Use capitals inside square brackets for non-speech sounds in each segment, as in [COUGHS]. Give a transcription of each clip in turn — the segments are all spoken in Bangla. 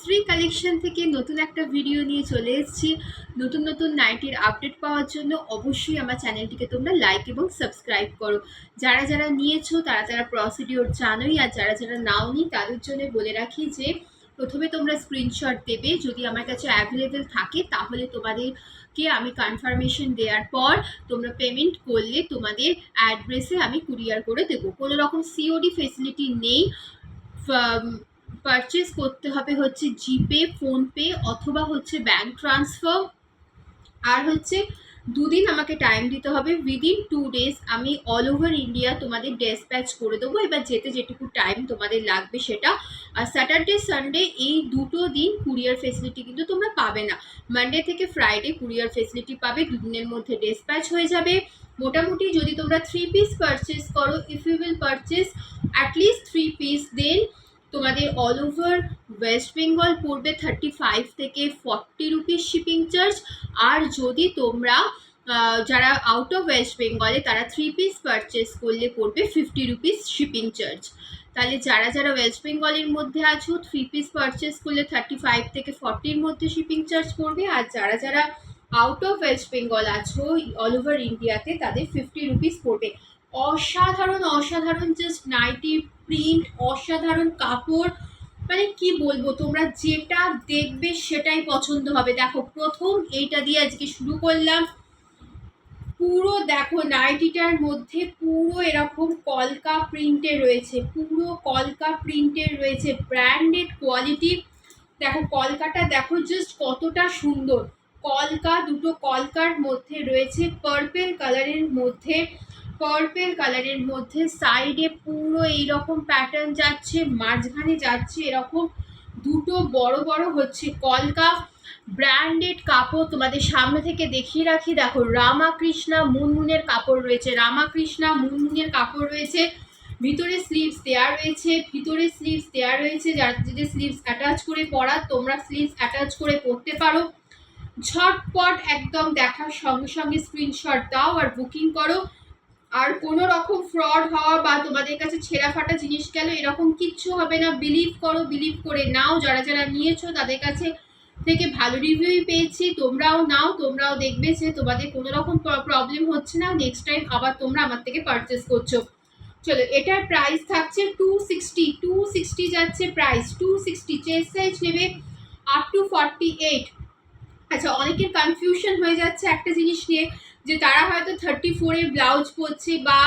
শ্রী কালেকশন থেকে নতুন একটা ভিডিও নিয়ে চলে এসেছি। নতুন নতুন নাইটির আপডেট পাওয়ার জন্য অবশ্যই আমার চ্যানেলটিকে তোমরা লাইক এবং সাবস্ক্রাইব করো। যারা যারা নিয়েছো, তারা তারা প্রসিডিওর জানোই, আর যারা যারা নাওনি, তাদের জন্য বলে রাখি যে, প্রথমে তোমরা স্ক্রিনশট দেবে। যদি আমার কাছে অ্যাভেলেবেল থাকে, তাহলে তোমাদেরকে আমি কনফার্মেশন দেওয়ার পর তোমরা পেমেন্ট করলে তোমাদের অ্যাড্রেসে আমি কুরিয়ার করে দেবো। কোনো রকম সিওডি ফেসিলিটি নেই। পারচেস করতে হবে হচ্ছে জিপে ফোনপে অথবা হচ্ছে ব্যাঙ্ক ট্রান্সফার আর হচ্ছে দুদিন আমাকে টাইম দিতে হবে। উইদিন টু ডেজ আমি অল ওভার ইন্ডিয়া তোমাদের ডেসপ্যাচ করে দেবো। এবার যেতে যেটুকু টাইম তোমাদের লাগবে সেটা। আর স্যাটারডে সানডে এই দুটো দিন কুরিয়ার ফেসিলিটি কিন্তু তোমরা পাবে না। মানডে থেকে ফ্রাইডে কুরিয়ার ফেসিলিটি পাবে। দুদিনের মধ্যে ডেসপ্যাচ হয়ে যাবে। মোটামুটি যদি তোমরা থ্রি পিস পারচেস করো if you will purchase at least three piece then তোমাদের অল ওভার ওয়েস্ট বেঙ্গল পড়বে থার্টি ফাইভ থেকে ফর্টি রুপিস শিপিং চার্জ আর যদি তোমরা যারা আউট অফ ওয়েস্ট বেঙ্গলে তারা থ্রি পিস পারচেস করলে পড়বে ফিফটি রুপিস শিপিং চার্জ তাহলে যারা যারা ওয়েস্ট বেঙ্গলের মধ্যে আছো থ্রি পিস পারচেস করলে থার্টি ফাইভ থেকে ফর্টির মধ্যে শিপিং চার্জ পড়বে। আর যারা যারা আউট অফ ওয়েস্ট বেঙ্গল আছো অল ওভার ইন্ডিয়াতে তাদের ফিফটি রুপিস পড়বে। অসাধারণ অসাধারণ জাস্ট নাইটি প্রিন্ট অসাধারণ কাপড়। মানে কি বলব, তোমরা যেটা দেখবে সেটাই পছন্দ হবে। দেখো, প্রথম এইটা দিয়ে আজকে শুরু করলাম। পুরো দেখো নাইটিটার মধ্যে পুরো এরকম কলকা প্রিন্টে রয়েছে। পুরো কলকা প্রিন্টের রয়েছে। ব্র্যান্ডেড কোয়ালিটি দেখো, কলকাটা দেখো জাস্ট কতটা সুন্দর। কলকা, দুটো কলকার মধ্যে রয়েছে। পার্পেল কালারের মধ্যে। পার্পেল কালারের মধ্যে সাইডে পুরো এইরকম প্যাটার্ন যাচ্ছে, মাঝখানে যাচ্ছে এরকম দুটো বড় বড় হচ্ছে। কলকা ব্র্যান্ডেড কাপড় তোমাদের সামনে থেকে দেখিয়ে রাখি। দেখো, রামাকৃষ্ণা মুনমুনের কাপড় রয়েছে, রামাকৃষ্ণা মুনমুনের কাপড় রয়েছে। ভিতরে স্লিভস দেওয়া রয়েছে, ভিতরে স্লিভস দেওয়া রয়েছে, যার যে স্লিভস অ্যাটাচ করে পরা, তোমরা স্লিভস অ্যাটাচ করে পরতে পারো। ঝটপট একদম দেখার সঙ্গে সঙ্গে স্ক্রিনশট দাও আর বুকিং করো। আর কোনো রকম ফ্রড হওয়া বা তোমাদের কাছে ছেঁড়া ফাটা জিনিস গেল, এরকম কিচ্ছু হবে না। বিলিভ করো বিলিভ করে নাও। যারা যারা নিয়েছো, তাদের কাছে থেকে ভালো রিভিউই পেয়েছি। তোমরাও নাও, তোমরাও দেখবে যে তোমাদের কোনো রকম প্রবলেম হচ্ছে না। নেক্সট টাইম আবার তোমরা আমার থেকে পারচেস করছ। চলো, এটার প্রাইস থাকছে টু সিক্সটি টু সিক্সটি যাচ্ছে price two sixty chest size নেবে আপ টু ফর্টি এইট আচ্ছা অনেকের কনফিউশন হয়ে যাচ্ছে একটা জিনিস নিয়ে। যে তারা হয়তো থার্টি ফোরে ব্লাউজ পরছে বা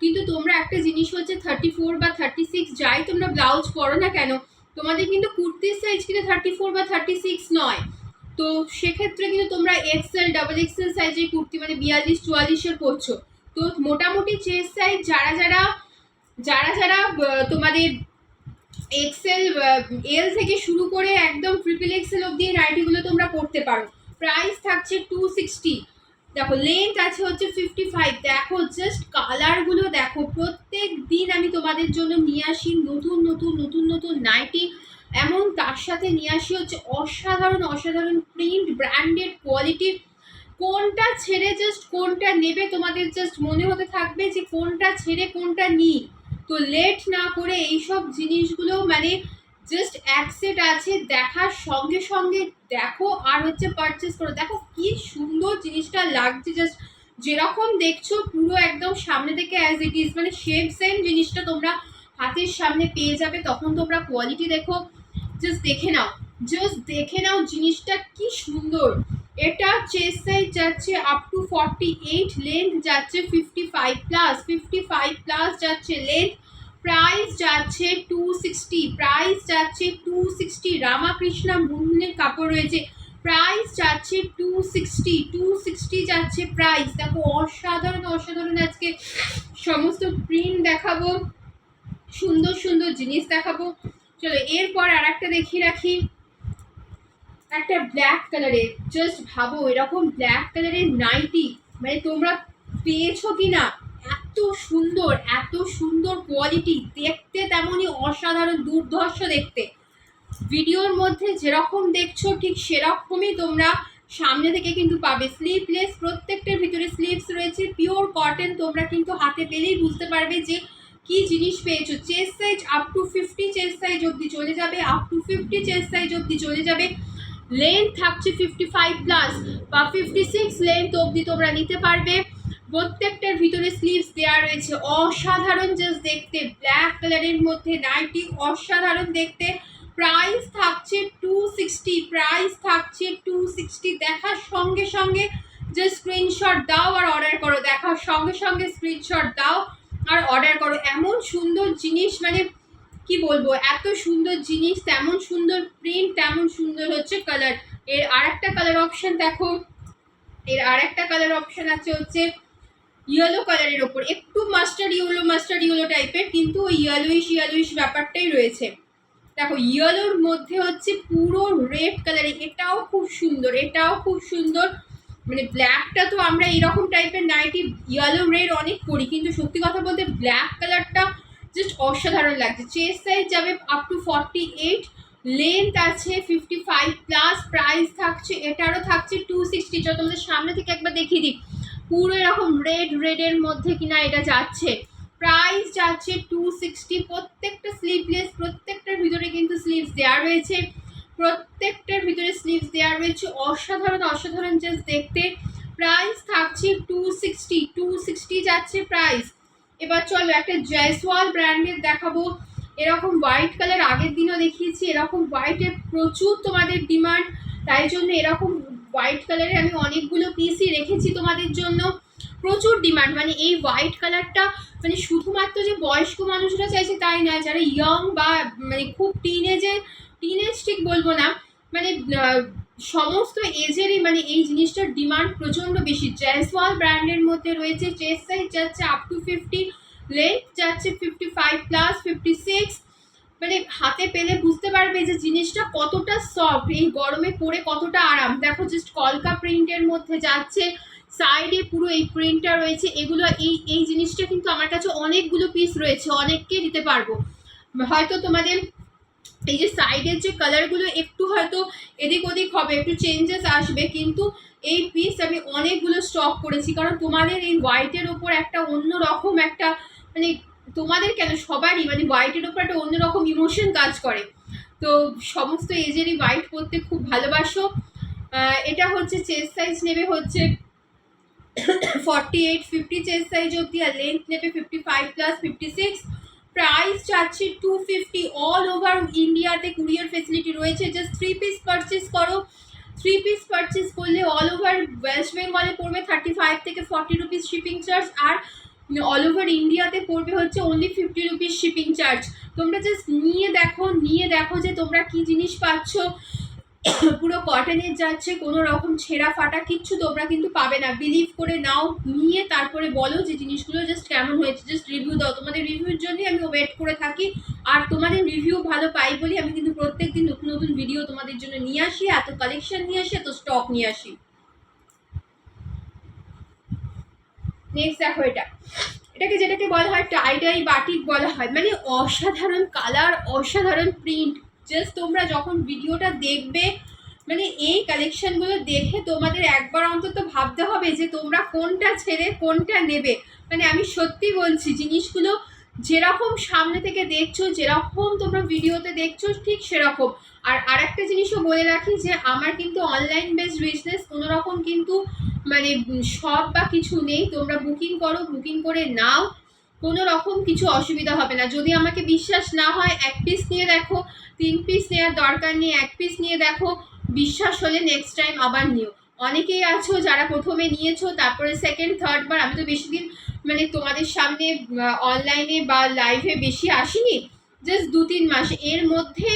কিন্তু তোমরা একটা জিনিস হচ্ছে থার্টি ফোর বা থার্টি সিক্স যাই তোমরা ব্লাউজ পরো না কেন, তোমাদের কিন্তু কুর্তির সাইজ কিন্তু থার্টি ফোর বা থার্টি সিক্স নয়। তো সেক্ষেত্রে কিন্তু তোমরা এক্সেল ডাবল এক্সেল সাইজের কুর্তি মানে বিয়াল্লিশ চুয়াল্লিশের পরছো। তো মোটামুটি চেস্ট সাইজ যারা যারা যারা যারা তোমাদের এক্সেল এল থেকে শুরু করে একদম ট্রিপল এক্সেল অব্দি নাইটিগুলো তোমরা পড়তে পারো। প্রাইস থাকছে টু সিক্সটি দেখো লেন্থ আছে হচ্ছে ফিফটি ফাইভ দেখো জাস্ট কালারগুলো দেখো, প্রত্যেক দিন আমি তোমাদের জন্য নিয়ে আসি নতুন নতুন নতুন নতুন নাইটি এমন তার সাথে নিয়ে আসি হচ্ছে অসাধারণ অসাধারণ প্রিন্ট ব্র্যান্ডেড কোয়ালিটি কোনটা ছেড়ে জাস্ট কোনটা নেবে তোমাদের জাস্ট মনে হতে থাকবে যে কোনটা ছেড়ে কোনটা নিই। তো লেট না করে এইসব জিনিসগুলো মানে জাস্ট এক সেট আছে, দেখার সঙ্গে সঙ্গে দেখো আর হচ্ছে পারচেস করো। দেখো কি সুন্দর জিনিসটা লাগছে জাস্ট যেরকম দেখছ পুরো একদম সামনে থেকে অ্যাজ ইট ইজ মানে সেম সেম জিনিসটা তোমরা হাতের সামনে পেয়ে যাবে, তখন তোমরা কোয়ালিটি দেখো। জাস্ট দেখে নাও জাস্ট দেখে নাও জিনিসটা কি সুন্দর। এটা চেস্ট সাইজ যাচ্ছে up to forty eight length যাচ্ছে fifty five plus fifty five plus যাচ্ছে লেন্থ প্রাইস যাচ্ছে টু সিক্সটি প্রাইস যাচ্ছে টু সিক্সটি রামাকৃষ্ণা মুন্ডের কাপড় রয়েছে। প্রাইস যাচ্ছে টু সিক্সটি টু সিক্সটি যাচ্ছে প্রাইস। দেখো, অসাধারণ অসাধারণ আজকে সমস্ত প্রিন্ট দেখাবো, সুন্দর সুন্দর জিনিস দেখাবো। চলো, এরপর আর একটা দেখিয়ে রাখি। একটা ব্ল্যাক কালারের জাস্ট ভাবো, এরকম ব্ল্যাক কালারের নাইটি মানে তোমরা পেয়েছ কি না এত সুন্দর এত সুন্দর কোয়ালিটি দেখতে তেমনই অসাধারণ, দুর্ধর্ষ দেখতে। ভিডিওর মধ্যে যেরকম দেখছ, ঠিক সেরকমই তোমরা সামনে থেকে কিন্তু পাবে। স্লিভলেস প্রত্যেকটার ভিতরে স্লিভস রয়েছে পিওর কটন তোমরা কিন্তু হাতে পেলেই বুঝতে পারবে যে কি জিনিস পেয়েছ। Chest size up to fifty chest size অবধি চলে যাবে up to fifty chest size অবধি চলে যাবে। লেন্থ থাকছে ফিফটি ফাইভ প্লাস বা ফিফটি সিক্স লেন্থ অবধি তোমরা নিতে পারবে। প্রত্যেকটার ভিতরে স্লিভস দেওয়া রয়েছে। অসাধারণ জাস্ট দেখতে। ব্ল্যাক কালারের মধ্যে নাইটি অসাধারণ দেখতে। প্রাইস থাকছে টু সিক্সটি প্রাইস থাকছে টু সিক্সটি দেখার সঙ্গে সঙ্গে যে স্ক্রিনশট দাও আর অর্ডার করো। দেখার সঙ্গে সঙ্গে স্ক্রিনশট দাও আর অর্ডার করো। এমন সুন্দর জিনিস মানে কি বলব, এত সুন্দর জিনিস, তেমন সুন্দর প্রিন্ট তেমন সুন্দর হচ্ছে কালারের আরেকটা কালার অপশন দেখো। এর আরেকটা কালার অপশন আছে হচ্ছে ইয়েলো কালারের ওপর। একটু মাস্টার্ড ইয়েলো মাস্টার্ড ইয়েলো টাইপের কিন্তু ওই ইয়েলোইশ ইয়েলোইশ ব্যাপারটাই রয়েছে। দেখো ইয়েলোর মধ্যে হচ্ছে পুরো রেড কালারে এটাও খুব সুন্দর, এটাও খুব সুন্দর। মানে ব্ল্যাকটা তো আমরা এরকম টাইপের নাইটি ইয়েলো রেড অনেক করি, কিন্তু সত্যি কথা বলতে ব্ল্যাক কালারটা জাস্ট অসাধারণ লাগছে। চেস্ট সাইজ যাবে up to forty eight length আছে ফিফটি ফাইভ প্লাস প্রাইস থাকছে, এটারও থাকছে টু সিক্সটি চলো তোমাদের সামনে থেকে একবার দেখিয়ে দিই। পুরো এরকম রেড রেডের মধ্যে কিনা এটা যাচ্ছে। প্রাইস যাচ্ছে টু সিক্সটি প্রত্যেকটা স্লিভলেস প্রত্যেকটার ভিতরে কিন্তু স্লিভস দেওয়া রয়েছে। প্রত্যেকটার ভিতরে স্লিভস দেওয়া রয়েছে। অসাধারণ অসাধারণ জাস্ট দেখতে। প্রাইস থাকছে টু সিক্সটি টু সিক্সটি যাচ্ছে প্রাইস এবার চলো একটা জয়সওয়াল ব্র্যান্ডের দেখাবো। এরকম হোয়াইট কালার আগের দিনও দেখিয়েছি। এরকম হোয়াইটের প্রচুর তোমাদের ডিমান্ড তাই জন্য এরকম হোয়াইট কালারের আমি অনেকগুলো পিসই রেখেছি তোমাদের জন্য। প্রচুর ডিমান্ড মানে এই হোয়াইট কালারটা মানে শুধুমাত্র যে বয়স্ক মানুষরা চাইছে তাই নয়, যারা ইয়ং বা মানে খুব টিনেজের টিনেজ ঠিক বলব না মানে সমস্ত এজেরই মানে এই জিনিসটার ডিমান্ড প্রচণ্ড বেশি। জয়সওয়াল ব্র্যান্ডের মধ্যে রয়েছে চেস্ট সাইজ যাচ্ছে আপ টু ফিফটি লেন্থ যাচ্ছে fifty five plus fifty six মানে হাতে পেলে বুঝতে পারবে যে জিনিসটা কতটা সফট এই গরমে পরে কতটা আরাম। দেখো জাস্ট কলকা প্রিন্টের মধ্যে যাচ্ছে সাইডে পুরো এই প্রিন্টটা রয়েছে, এগুলো এই এই জিনিসটা কিন্তু আমার কাছে অনেকগুলো পিস রয়েছে, অনেককে দিতে পারব। হয়তো তোমাদের এই যে সাইডের যে কালারগুলো একটু হয়তো এদিক ওদিক হবে, একটু চেঞ্জেস আসবে, কিন্তু এই পিস আমি অনেকগুলো স্টক করেছি, কারণ তোমাদের এই হোয়াইটের ওপর একটা অন্য রকম একটা মানে তোমাদের কেন? সবারই মানে হোয়াইটের ওপর একটা অন্যরকম ইমোশন কাজ করে। তো সমস্ত এজেরই হোয়াইট পরতে খুব ভালোবাসো। এটা হচ্ছে চেস্ট সাইজ নেবে হচ্ছে forty eight fifty chest size অব্দি আর লেন্থ নেবে fifty five plus fifty six price চাচ্ছি টু ফিফটি অল ওভার ইন্ডিয়াতে কুরিয়ার ফেসিলিটি রয়েছে। জাস্ট থ্রি পিস পারচেস করো। থ্রি পিস পারচেস করলে অল ওভার ওয়েস্ট বেঙ্গলে পড়বে থার্টি ফাইভ থেকে ফর্টি রুপিস শিপিং চার্জ আর অল ওভার ইন্ডিয়াতে পড়বে হচ্ছে only fifty rupees shipping charge তোমরা জাস্ট নিয়ে দেখো নিয়ে দেখো যে তোমরা কি জিনিস পাচ্ছ। [COUGHS] পুরো কটনের যাচ্ছে, কোনো রকম ছেঁড়া ফাটা কিচ্ছু তোমরা কিন্তু পাবে না। বিলিভ করে নাও, নিয়ে তারপরে বলো যে জিনিসগুলো জাস্ট কেমন হয়েছে। জাস্ট রিভিউ দাও। তোমাদের রিভিউর জন্যই আমি ওয়েট করে থাকি। আর তোমাদের রিভিউ ভালো পাই বলি আমি কিন্তু প্রত্যেক দিন নতুন নতুন ভিডিও তোমাদের জন্য নিয়ে আসি। এত কালেকশন নিয়ে আসি, এত স্টক নিয়ে আসি। নেক্সট দেখো এটা। এটাকে যেটাকে বলা হয় টাইডাই বাটিক বলা হয়। মানে অসাধারণ কালার অসাধারণ প্রিন্ট জাস্ট তোমরা যখন ভিডিওটা দেখবে মানে এই কালেকশানগুলো দেখে তোমাদের একবার অন্তত ভাবতে হবে যে তোমরা কোনটা ছেড়ে কোনটা নেবে। মানে আমি সত্যি বলছি, জিনিসগুলো যেরকম সামনে থেকে দেখছ, যেরকম তোমরা ভিডিওতে দেখছ, ঠিক সেরকম। আর আরেকটা জিনিসও বলে রাখি যে, আমার কিন্তু অনলাইন বেসড বিজনেস কোনো রকম কিন্তু মানে সব বা কিছু নেই। তোমরা বুকিং করো বুকিং করে নাও। কোনো রকম কিছু অসুবিধা হবে না। যদি আমাকে বিশ্বাস না হয়, এক পিস নিয়ে দেখো, তিন পিস নেওয়ার দরকার নেই, এক পিস নিয়ে দেখো, বিশ্বাস হলে নেক্সট টাইম আবার নিও। অনেকেই আছো যারা প্রথমে নিয়েছো, তারপরে সেকেন্ড থার্ড বার, আমি তো বেশি দিন মানে তোমাদের সামনে অনলাইনে বা লাইভে বেশি আসিনি? জাস্ট দু তিন মাস। এর মধ্যে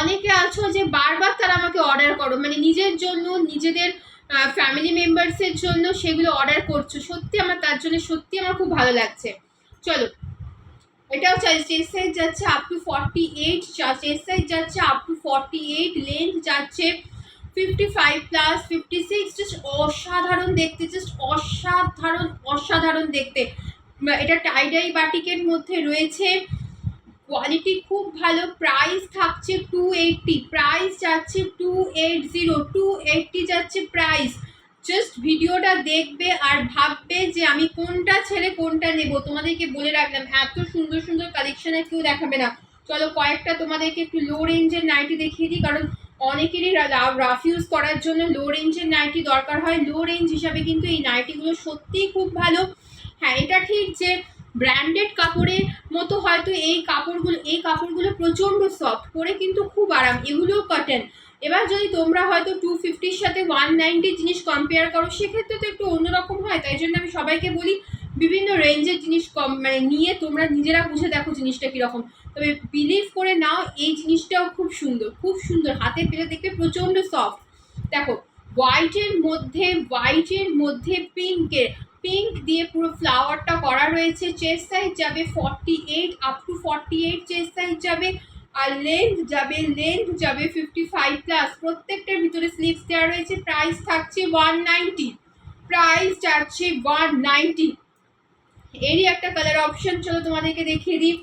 অনেকে আছো যে বারবার তারা আমাকে অর্ডার করো। মানে নিজের জন্য, নিজেদের ফ্যামিলি মেম্বার্সের জন্য সেগুলো অর্ডার করছ। সত্যি আমার, তার জন্য সত্যি আমার খুব ভালো লাগছে। চলো, এটাও চেস্ট সাইজ যাচ্ছে up to forty eight chest size যাচ্ছে up to forty eight length যাচ্ছে fifty five plus fifty six just অসাধারণ দেখতে জাস্ট অসাধারণ অসাধারণ দেখতে। এটা টাইডাই বাটিকের মধ্যে রয়েছে। কোয়ালিটি খুব ভালো প্রাইস থাকছে টু এইটটি প্রাইস যাচ্ছে two eight zero two eighty যাচ্ছে প্রাইস জাস্ট ভিডিওটা দেখবে আর ভাববে যে আমি কোনটা ছেড়ে কোনটা নেব। তোমাদেরকে বলে রাখলাম, এত সুন্দর সুন্দর কালেকশন কেউ দেখাবে না। চলো কয়েকটা তোমাদেরকে একটু লো রেঞ্জের নাইটি দেখিয়ে দিই, কারণ অনেকেরই রাফ ইউজ করার জন্য লো রেঞ্জের নাইটি দরকার হয়। লো রেঞ্জ হিসাবে কিন্তু এই নাইটিগুলো সত্যিই খুব ভালো। হ্যাঁ এটা ঠিক যে ব্র্যান্ডেড কাপড়ের মতো হয়তো এই কাপড়গুলো এই কাপড়গুলো প্রচণ্ড সফট পরে কিন্তু খুব আরাম, এগুলোও কটন এবার যদি তোমরা হয়তো টু ফিফটির সাথে ওয়ান নাইনটির জিনিস কম্পেয়ার করো, সেক্ষেত্রে তো একটু অন্যরকম হয়, তাই জন্য আমি সবাইকে বলি, বিভিন্ন রেঞ্জের জিনিস কম মানে নিয়ে তোমরা নিজেরা বুঝে দেখো জিনিসটা কীরকম। তবে বিলিভ করে নাও, এই জিনিসটাও খুব সুন্দর খুব সুন্দর। হাতে পেলে দেখবে প্রচণ্ড সফট দেখো হোয়াইটের মধ্যে হোয়াইটের মধ্যে পিঙ্কের পিঙ্ক দিয়ে পুরো ফ্লাওয়ারটা করা রয়েছে। চেস্ট সাইজ যাবে forty eight up to forty eight chest size যাবে। আর লেন্থ যাবে লেন্থ যাবে ফিফটি ফাইভ প্লাস প্রত্যেকটার ভিতরে স্লিভস দেওয়া রয়েছে। প্রাইস থাকছে ওয়ান নাইনটি প্রাইস যাচ্ছে ওয়ান নাইনটি এরই একটা কালার অপশন চলো তোমাদেরকে দেখিয়ে দিই।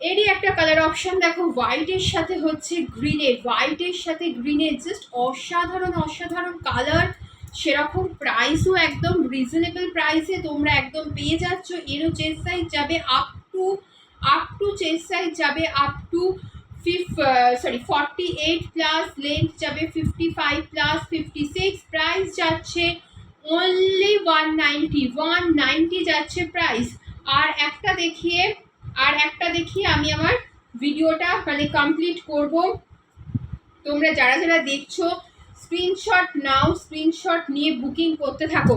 এরই একটা কালার অপশন দেখো হোয়াইটের সাথে হচ্ছে গ্রিনের হোয়াইটের সাথে গ্রিনের জাস্ট অসাধারণ অসাধারণ কালার সেরকম প্রাইসও একদম রিজনেবল প্রাইসে তোমরা একদম পেয়ে যাচ্ছ। এরও চেস্ট সাইজ যাবে up to up to chest size যাবে up to fif sorry forty eight plus length যাবে fifty five plus fifty six price যাচ্ছে only one ninety one ninety যাচ্ছে প্রাইস আর একটা দেখিয়ে আর একটা দেখি আমি আমার ভিডিওটা মানে কমপ্লিট করব। তোমরা যারা যারা দেখছ স্ক্রিনশট নাও স্ক্রিনশট নিয়ে বুকিং করতে থাকো।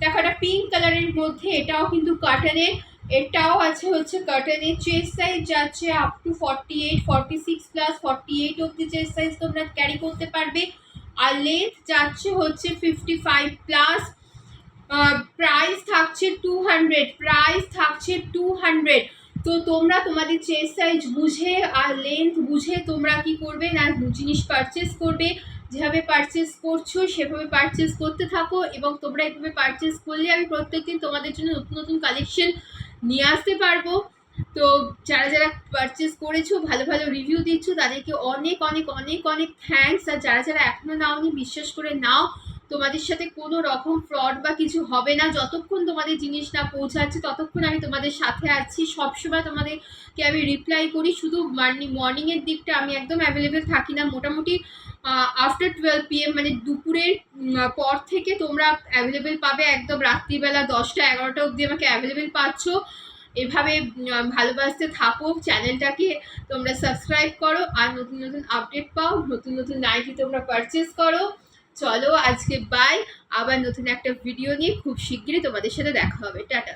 দেখো একটা পিঙ্ক কালারের মধ্যে, এটাও কিন্তু কাটনের এটাও আছে হচ্ছে কাটনের চেস্ট সাইজ যাচ্ছে up to forty eight forty six plus forty eight অব্দি চেস্ট সাইজ তোমরা ক্যারি করতে পারবে। আর লেন্থ যাচ্ছে হচ্ছে ফিফটি ফাইভ প্লাস প্রাইস থাকছে টু হান্ড্রেড প্রাইস থাকছে টু হান্ড্রেড তো তোমরা তোমাদের চেস্ট সাইজ বুঝে আর লেন্থ বুঝে তোমরা কি করবে না জিনিস পারচেস করবে, যেভাবে পারচেস করছ সেভাবে পারচেস করতে থাকো এবং তোমরা এভাবে পারচেস করলে আমি প্রত্যেকদিন তোমাদের জন্য নতুন নতুন কালেকশন নিয়ে আসতে পারব। তো যারা যারা পারচেস করেছ, ভালো ভালো রিভিউ দিচ্ছ, তাদেরকে অনেক অনেক অনেক অনেক থ্যাঙ্কস আর যারা যারা এখনও নাওনি, বিশ্বাস করে নাও তোমাদের সাথে কোনো রকম ফ্রড বা কিছু হবে না। যতক্ষণ তোমাদের জিনিস না পৌঁছাচ্ছে, ততক্ষণ আমি তোমাদের সাথে আছি। সবসময় তোমাদেরকে আমি রিপ্লাই করি। শুধু মর্নিং মর্নিংয়ের দিকটা আমি একদম অ্যাভেলেবেল থাকি না। মোটামুটি আফটার টুয়েলভ পিএম মানে দুপুরের পর থেকে তোমরা অ্যাভেলেবেল পাবে। একদম রাত্রিবেলা দশটা, এগারোটা অবধি আমাকে অ্যাভেলেবেল পাচ্ছ। এভাবে ভালোবাসতে থাকো। চ্যানেলটাকে তোমরা সাবস্ক্রাইব করো। আর নতুন নতুন আপডেট পাও। নতুন নতুন নাইটি তোমরা পারচেস করো। চলো আজকে বাই আবার নতুন একটা ভিডিও নিয়ে খুব শিগগিরই তোমাদের সাথে দেখা হবে। টাটা।